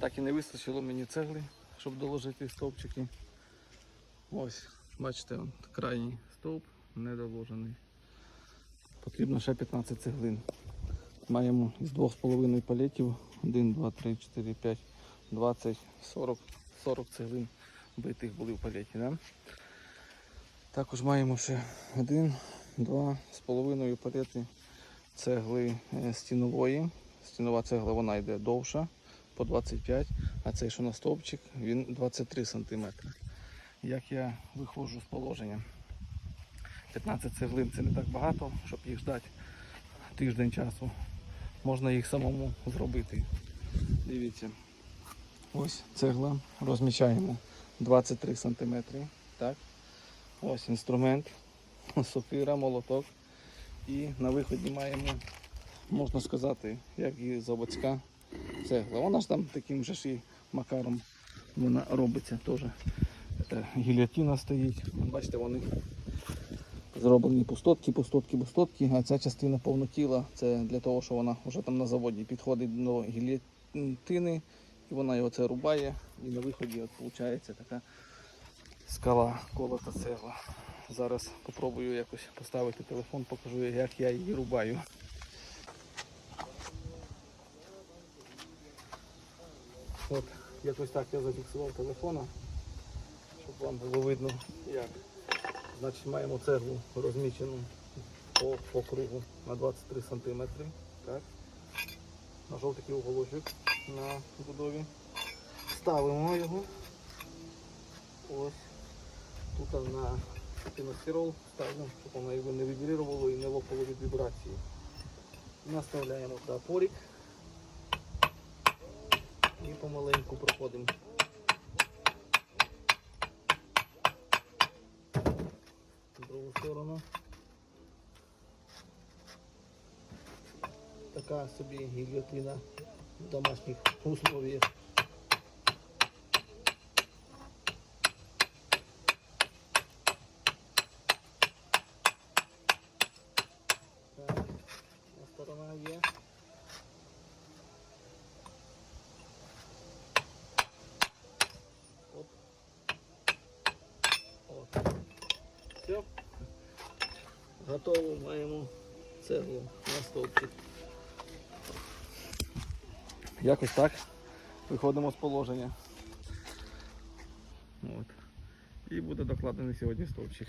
Так і не вистачило мені цегли, щоб доложити стовпчики. Ось, бачите, крайній стовп недоложений. Потрібно ще 15 цеглин. Маємо із 2,5 палетів 1, 2, 3, 4, 5, 20, 40, 40 цеглин битих були в палеті. Да? Також маємо ще 1, 2 з половиною палети цегли е, стінової. Стінова цегла вона йде довша по 25, а цей, що на стовпчик, він 23 см. Як я виходжу з положення? 15 цеглин це не так багато, щоб їх ждати тиждень часу. Можна їх самому зробити. Дивіться. Ось цегла розміщаємо 23 см. Так? Ось інструмент, сокира, молоток. І на виході маємо, можна сказати, як і заводська цегла. Вона ж там таким же ж і макаром вона робиться теж. Е, стоїть. Бачите, вони зроблені пустотки, пустотки, пустотки, а ця частина повнотіла. Це для того, що вона вже там на заводі підходить до гільотини, і вона його це рубає, і на виході от виходить така скала колота цегла. Зараз спробую якось поставити телефон, покажу, як я її рубаю. От, якось так я зафіксував телефоном, щоб вам було видно як. Значить маємо цеглу розмічену по, по кругу на 23 см. Так. Нажав такий уголочок на будові. Ставимо його. Ось. Тут на піностирол ставимо, щоб воно його не вібрировало і не лопало від вібрації. Наставляємо туди порік і помаленьку проходимо. Другу сторону. Така собі гільйотина в домашніх условиях. Так, сторона є. Готово маємо цеглу на стовпчик. Якось так. Виходимо з положення. От. І буде докладений сьогодні стовпчик.